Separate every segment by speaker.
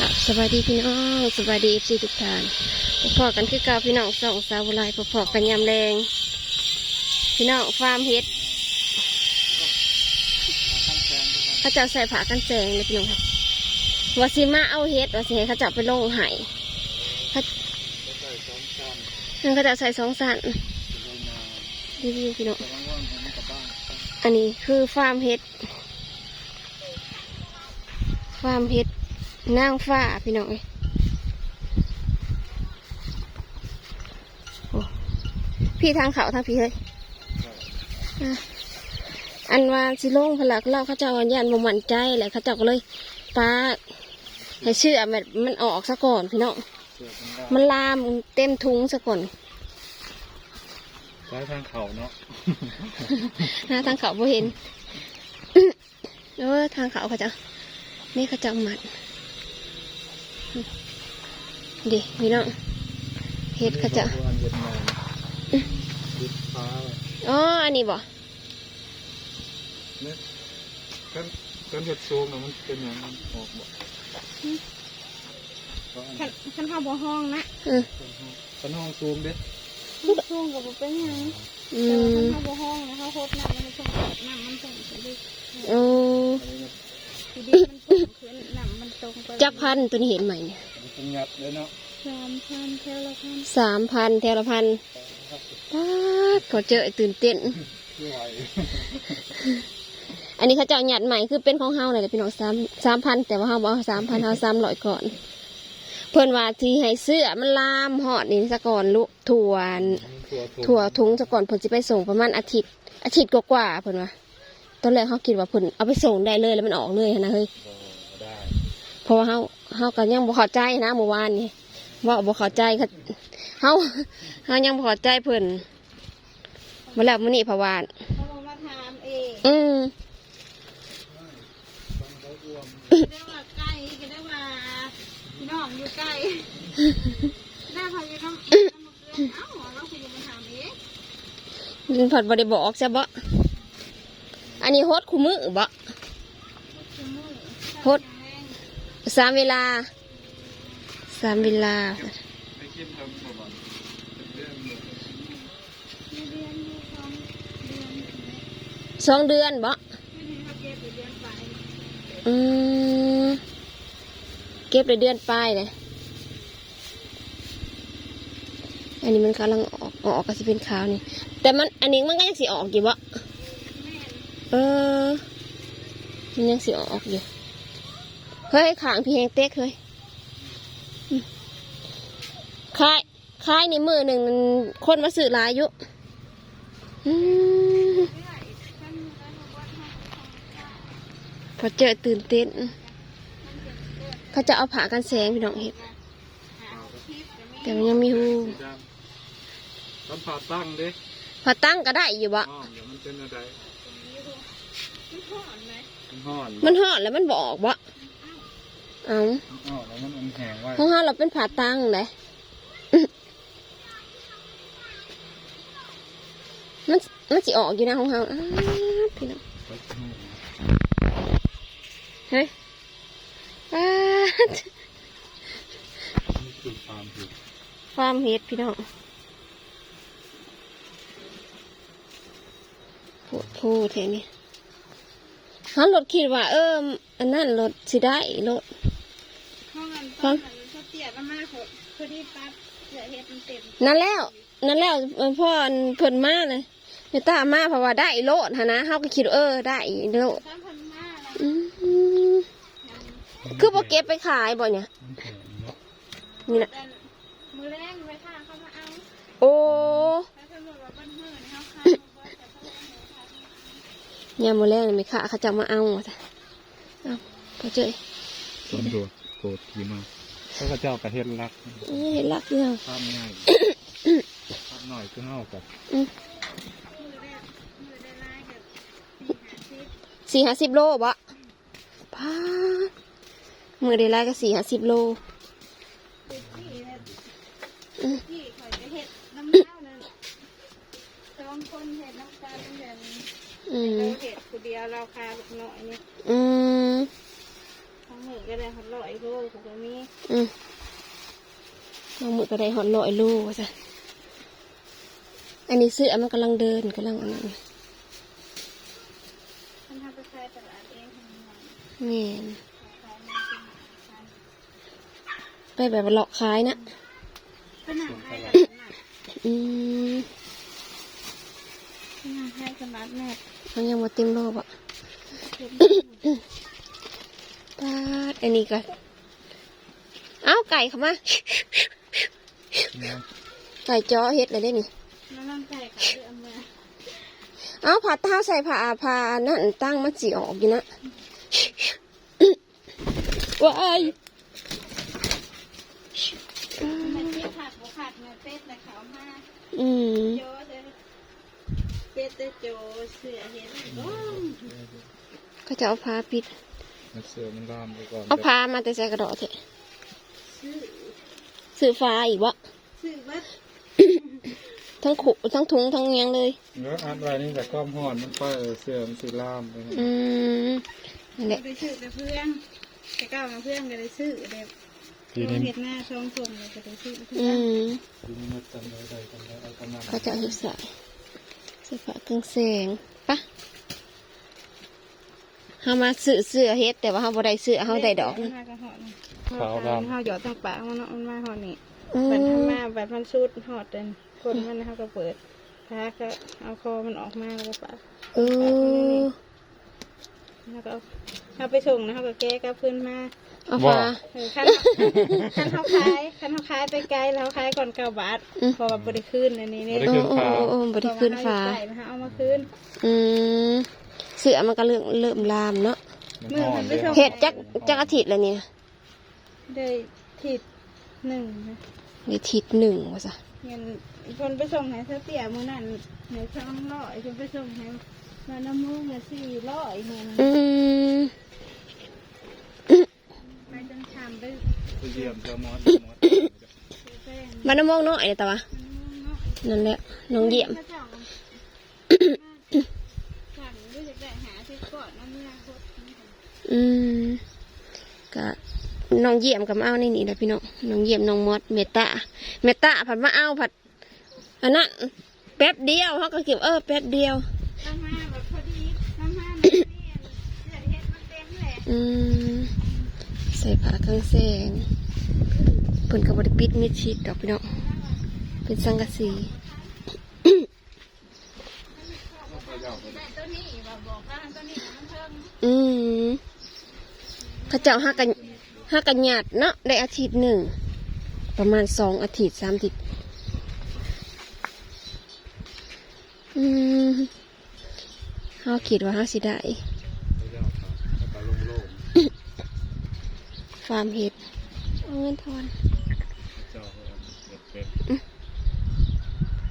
Speaker 1: กับสวัสดีพี่น้องสวัสดีเอฟซีทุกท่านพอกันคือเก่าพี่น้องสองสาวบุไรพอกันยามแรงพี่น้องฟาร์มเฮ็ดเขาจะใส่ผ้ากันแสงเลยพี่น้องครับว่าสิมาเอาเฮ็ดว่าสิให้เขาจะไปลงไห้เขาเขาจะใส่สองสันรีวิวพี่น้องอันนี้คือฟาร์มเฮ็ดฟาร์มเฮ็ด นางฟ้าพี่น้องเอ้ยโอ้พี่ทางเขาทางพี่เฮ้ยอะอันว่าสิลงพลักเราเขาเจ้าอันยันบ่มั่นใจแหละเขาเจ้าก็เลยปาให้เชื่อมันมันออกซะก่อนพี่น้องมันลามเต็มทุงซะก่อน
Speaker 2: ใช้ทางเขาเนาะ
Speaker 1: หน้าทางเขาบ่เห็นเออทางเขาเขาจะนี่เขาจะหมัด ดิพี่น้องเห็ดเขาจะ
Speaker 2: อันเห็ดใหม่ดิบฟ้า
Speaker 1: อ๋ออันนี้บ่
Speaker 2: เนี่ยกันกันเห็ดโซมน่ะมันเป็นอย่างนั้นออกบ่ก็อัน
Speaker 3: ขันขันข้าวบัวห้องนะ
Speaker 1: อืม
Speaker 2: กันห้องซูมเด้
Speaker 3: ช่วงกับบัเป็นหยัง
Speaker 1: อื
Speaker 3: แต่ว่ามขันข้าวบัวห้องนะเขาโคตรน้ำมันส่งน้ำมันส่งไปดิ
Speaker 1: โอ้
Speaker 2: อันนี้มัน
Speaker 3: ทีเดียวมันส่งขึ้นน้ำมันตรงไป
Speaker 1: จักพันตัวนี้เห็นใหม่เนี่ย
Speaker 2: มันเป็นงัดเลยเนาะ
Speaker 3: สามพันแถวละพัน
Speaker 1: สามพันแถวละพันป๊าดเขาเจอตื่นเต้น
Speaker 2: ไม่ไหว
Speaker 1: อันนี้เขาเจะหยัดใหม่คือเป็นของเฮาเลยแหละพี่น้องสามสามพันแต่ว่าเฮาบอกสามพันเฮาสามร้อยก่อน เพิ่นว่าที่ให้เสื้อมันลามหอดนี่ซะก่อนลูกถั่ว
Speaker 2: ตัวถูก
Speaker 1: ถั่วทุงซะก่อนเพิ่นสิไปส่งประมาณอาทิตย์ อาทิตย์กว่าๆเพิ่นว่าต อนแรกเขาคิดว่าเพิ่นเอาไปส่งได้เลยแล้วมันออกเลยหั้นนะเฮ้ย
Speaker 2: ได้
Speaker 1: เพราะว่าเฮาเฮาก็ยังบ่เข้าใจนะเมื่อวานนี่ว่าบ่เข้าใจเขาเฮาเฮายังบ่เข้าใจเพิ่นมาแล้วมื้อนี้เพราะว่า
Speaker 3: เขาบอกมาถามเอง
Speaker 1: อืม
Speaker 3: ก็ได้ว่าใกล้ก็ได้ว่าพี่น้องอยู่ใกล้ได้พออยู่น้ำน้ำเกลือเอ้าเราคุยมาถามเอง
Speaker 1: มันผัดบ่ได้บอกซะบ่ อันนี้โฮดคู่มือบ่
Speaker 3: คือมือ
Speaker 1: โพดสามเวลาสามเวลา
Speaker 2: ไม่คิดทำประมาณเป็นเรื่องเลย
Speaker 3: มีเดือนมีสองเดือน
Speaker 1: สองเดือนบ่
Speaker 3: ไหมไม่ถึงเขาเก็บไปเดือนไป
Speaker 1: อืมเก็บได้เดือนปลายเลยอันนี้มันกำลังออกออกก็สิเป็นขาวนี่ แต่มันอันนี้มันก็ยังสิออกอยู่บ่
Speaker 3: แม่น
Speaker 1: เออ มันยังสิออกอยู่ เฮ้ยขางพี่แหงเต็กเฮ้ยอืมคายคายในมือหนึ่งมันคนมาซื้อหลายอยู่อืม
Speaker 3: เรื่อยฉันแล้วหนูว่าถ้าเขา
Speaker 1: พอเจอตื่นเต้นเขาจะเอาผ่ากันแสงพี่น้องเห็ด
Speaker 3: หาคลิปจะไม่
Speaker 1: แต่มันยังมีหู
Speaker 2: สีดำต้องผ่าตั้งเด้
Speaker 1: พอตั้งก็ได้อยู่บ่
Speaker 2: อ้อมเดี๋ยวมันเป็นอะไร
Speaker 3: มันถอนไหม
Speaker 2: มันห่อน
Speaker 1: มันหอดแล้วมันบออกบ่เอา
Speaker 2: อ้าวแล้วมันมันแห้งไว้
Speaker 1: ของเราเราเป็นผ่าตั้งเลยมันมันสิออกอยู่นะของเราอ้าวพี่น้องเฮ้ยอ้าด
Speaker 2: นี่คือความผิด
Speaker 1: ฟาร์มเห็ดพี่น้อง โหดโหดแท้นี่ฮันรถคิดว่า เอออันนั้นรถสิได้รถ
Speaker 3: ห้องนั้นห้องนั้นเขาเตี้ยมากๆเขาพอดีปั๊บเสียเห็ดมันเต็ม
Speaker 1: นั่นแล้ว นั่นแล้วเออพ่อเพิ่นมาเลยเมตตามาเพราะว่าได้โลดหนนะเฮาก็คิดว่าเออได้โลด
Speaker 3: สามพันมากแล้ว
Speaker 1: อืมคือบ่เก็บไปขายบ่เนี่ย
Speaker 2: มันแข็งเนาะ
Speaker 1: นี่นะ
Speaker 3: แต่มือแรงไว้ค่ะเขามาเอา
Speaker 1: โอ้ ยามมื้อแรกนี่แม่ค้าเขาจะมาเอาจ้ะเอาพอเจอ
Speaker 2: ตำรวจโกรธทีมากพระเจ้ากระเทศรัก
Speaker 1: เอ้ยรักเรื่อง
Speaker 2: ภาพง่ายภาพหน่อยก็เท่ากับ
Speaker 3: มือได้มือได้ลายกับมีหาซิป
Speaker 1: สี่ห้าสิบโลบ่พาดมือได้ไรก็สี่ห้าสิบโล
Speaker 3: เป็นที่เนี่ยที่ข่อยจะเห็ดน้ำเน่านั่นสองคนเห็ดน้ำตาลเป็นแบบนี้
Speaker 1: อืม
Speaker 3: เราเห็ดคนเดียวเราคาแบบหน่อยนี่
Speaker 1: อืม
Speaker 3: เขาางมือก็ได้หันลอยโลผมก็มี
Speaker 1: อืมน้องมือก็ได้หอนลอยลูว่าซะอันนี้เสื้อมันกำลังเดินกำลังอันนั้น
Speaker 3: ท่านทำไปขายตลาดเองทำงาน
Speaker 1: แม่น
Speaker 3: ขายมาเป็นขาย
Speaker 1: ไปแบบว่าเลาะขายนะ
Speaker 3: ขนาดให้ตลาดนัด
Speaker 1: อืม
Speaker 3: ขนาด ให้ตลาดแม่
Speaker 1: มันยังมาเต็มรอบอะ
Speaker 3: เห็น
Speaker 1: ปาดอันนี้ก่อนเอ้าไก่เข้ามา ไก่จ้อเฮ็ดเลยได้นี่
Speaker 3: น้ำน้ำใจกับเรื่องมา
Speaker 1: เอ้าผ่าเท้าใส่ผ้าผ้านั่นตั้งมันสีออกอยู่นะว้าย
Speaker 3: มันเจ็บผักบ่ผักเนื้อเป็ดนะเขามา
Speaker 1: อืม
Speaker 3: โจเลย เป็ดแต่โจเสือเห็นโอ้ย
Speaker 1: ก็จะเอาผ้าปิด
Speaker 2: มันเสือมันลามไปก่อน
Speaker 1: เอาผ้ามาแต่ใส่กระดอกเถอะ
Speaker 3: ซื้อ
Speaker 1: ซื้อฟ้าอีกวะ
Speaker 3: ซื้อบัด
Speaker 1: ทั้งขุทั้งถุงทั้งเงียงเลย
Speaker 2: แล้วอันไรนี่แต่ก้อมห่อนมันก็เออเสือมันสีลามไป
Speaker 1: อืมนั่นแหละ
Speaker 3: ไปซื้อแต่เพื่อนแต่ก้าวมาเพื่อนก็ได้ซื้อเด็ก
Speaker 2: ที
Speaker 3: ลง
Speaker 2: นี้
Speaker 3: เห็ดหน้าชงชมเลยก็ได้ซื้อเพื่
Speaker 1: อื
Speaker 3: อน
Speaker 1: ม
Speaker 2: ทีนี้มันจำได้ใดจำได้เอากำลัง
Speaker 1: ก็จะเอาใส่ เสื้อผ้าเครื่องแสงปะเฮามาซื้อเสื้อเฮ็ดแต่ว่าเฮาบ่ได้ซื้อเฮาได้ดอก
Speaker 3: มั
Speaker 1: นะ
Speaker 3: นมากระหอด
Speaker 2: ขาวด
Speaker 3: เฮาหยอดตั้งปากมันเนาะมันมาหอดนี่
Speaker 1: อื
Speaker 3: บัดทำ
Speaker 1: ม
Speaker 3: มาบัดมันชุดหอดเดินคนมันเขาก็เปิดพาก็เอาคอมันออกมาแล้วก็ปาก
Speaker 1: เออ
Speaker 3: แล้วก็เอาเอาไปส่งนะเขาก็แก้กับเพื่อนมา
Speaker 1: เอาฟ้า
Speaker 3: เออคันคันเขาขายคันเขาขายไปไกลแล้วเขาขายก่อนเก้าบาท
Speaker 1: อืม
Speaker 3: เพอว่าบริคืนอันนี้เนี่ย
Speaker 1: โอ้โอ้โอ้โอ้บ่ได้ขึ้นฟ้า
Speaker 3: เพระว่เขอยู่ใกล้นะคะเอามาคืน
Speaker 1: อืมเสื้อมันก็เริ่มเริ่มลามเนาะ
Speaker 2: มันห่อนเลย
Speaker 1: เฮ็ดจักจักอาทิตย์แล้วนี่นะ
Speaker 3: ได้ทิศหนึ่งนะ
Speaker 1: ในอาทิตย์หนึ่งว่าซะ
Speaker 3: เงินคนไปส่งให้เสเตียมือนั่นเหนือช่องร้อยคนไปส่งให้มา น้ำมูกเนี่ยสี่ร้อยเงิน
Speaker 1: อืม
Speaker 3: ไปจนทำไป
Speaker 2: ไปเยี่ยมเจ้ามอสมอส
Speaker 3: ซื้อแป้ง
Speaker 1: มันน้ำมองน้อยเลยแต่ว่า
Speaker 3: มันม่วงเนาะ
Speaker 1: นั่นแหละน้องเยี่ยม
Speaker 3: พระเจ้าสั่งด้วยจะได้หาที่ก่อนน้ำเมื่อพด
Speaker 1: อืมก็น้องเยี่ยมกับมาเอาในนี่แหละพี่น้องน้องเยี่ยมน้องมดเมตตาเมตตาผัดมาเอาผัดอันนั้นแป๊บเดียวเขาก็เก็บเออแป๊บเดียว
Speaker 3: น้ำมา อืม
Speaker 1: ใส่ผ้าเครื่องแสงเพิ่นก็บริปิดมิดชิดดอกพี่น้องเป็นสังกะสี
Speaker 3: ได้ตัวนี้ว่าบอกว่าตัวนี้มันเพิ่ม
Speaker 1: อืมเขาเจ้าห้ากันห้ากันหยาดเนาะได้อาทิตย์หนึ่ง ประมาณสองอาทิตย์สามอาทิตย์อืมเขาคิดว่าห้าสิได้
Speaker 2: เจ้าค่ะแล้วก็โล่ง
Speaker 1: ฟาร์มเห็ดเอาเงินทอน
Speaker 2: ๆเจ้าเห็ดเป็ด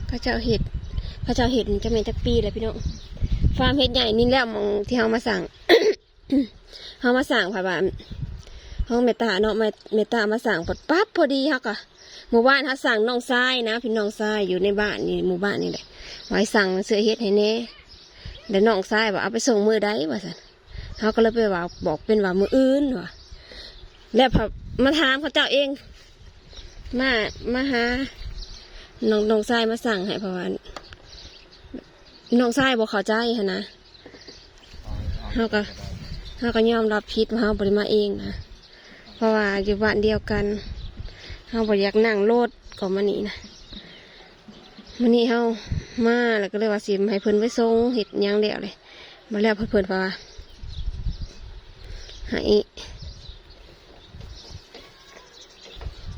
Speaker 1: เขาเจ้าเห็ดเขาเจ้าเห็ดมันจะเป็นจักปีเลยพี่น้องฟาร์มเห็ดใหญ่นี่แหละมองที่เขามาสั่งเขามาสั่งผ่าบานเขาเมตตาเนาะเมเมตตามาสั่งปัดปั๊บพอดีเขาก็หมู่บ้านเขาสั่งน้องทรายนะพี่น้องทรายอยู่ในบ้านนี่หมู่บ้านนี่แหละไว้สั่งเสื้อเฮ็ดให้แน่แล้วน้องทรายบอกเอาไปส่งมือใดว่าสันเขาก็เลยไปว่าบอกเป็นว่ามืออื่นว่ะ แล้วพอมาถามเขาเจ้าเอง มามาหาน้องน้องทรายมาสั่งให้เพราะว่าน้องทรายบอกเข้าใจนะ
Speaker 2: เอา
Speaker 1: ก็เขาก็ยอมรับผิดว่าเขาบริมาเองนะเพราะว่าอยู่บ้านเดียวกันเขาบริอยากนั่งรถก่อนมานี่นะมันนี้เขามาแล้วก็เลยว่าสิมให้เพิ่นไปส่งเห็ดยังเดียวเลยมาแล้วเพิ่นเพิ่นว่าให้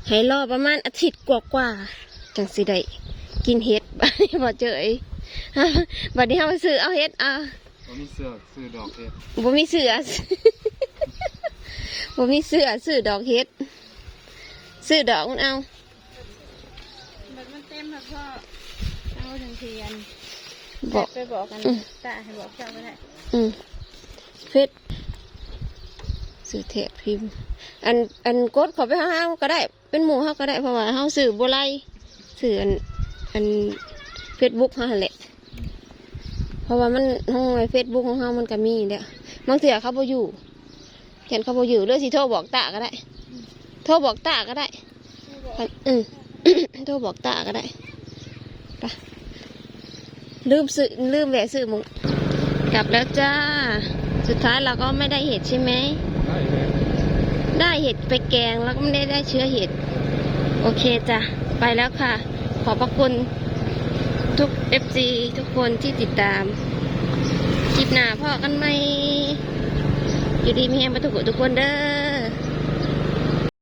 Speaker 1: ให้รอประมาณอาทิตย์กว่าๆจังสิได้กินเห็ดบัดนี้บ่เจอไอ้บัดนี้เขาไปซื้อเอาเห็ดอะ
Speaker 2: ตัวนี้เสือซื้อดอกเห็ด
Speaker 1: บ่มีเสือบ่มีเสือซื้อดอกเฮ็ดซื้อดอกมันเอา
Speaker 3: มันมันเต็มแล้วพ่อเอาถึงเทียน
Speaker 1: บอก
Speaker 3: ไปบอกกัน
Speaker 1: อืม
Speaker 3: ตาให้บอกเจ้าก็ได้
Speaker 1: อืมเฟซซื้อเทปพิมพ์อันอันกดเขอไปหาเฮาก็ได้ เป็นหมูเฮาก็ได้เพราะว่าเฮาซื้อบ่ไล่ซื้ออันอันเฟซบุ๊กเฮาแหละ เพราะว่ามันห้องเฟซบุ๊กของเฮามันก็มีเด้อบางเทื่อเขาบ่อยู่เขียนเขาบอยู่เรื่องสิโทรบอกตาก็ได้ โทรบอกตาก็ได้อืมโทรบอกตาก็ได้ไปลืมซื้อลืมแหวะซื้อหมุกลับแล้วจ้า สุดท้ายเราก็ไม่ได้เห็ดใช่ไหม
Speaker 2: ได้เห็
Speaker 1: ดไปแกงแล้วก็ไม่ได้ได้เชื้อเห็ด โอเคจ้ะ ไปแล้วค่ะ ขอบพระคุณทุก FC ทุกคนที่ติดตาม คลิปหน้าพ่อกันไหมอยู่ดีมีแฮมประทุกทุกคนเด้อ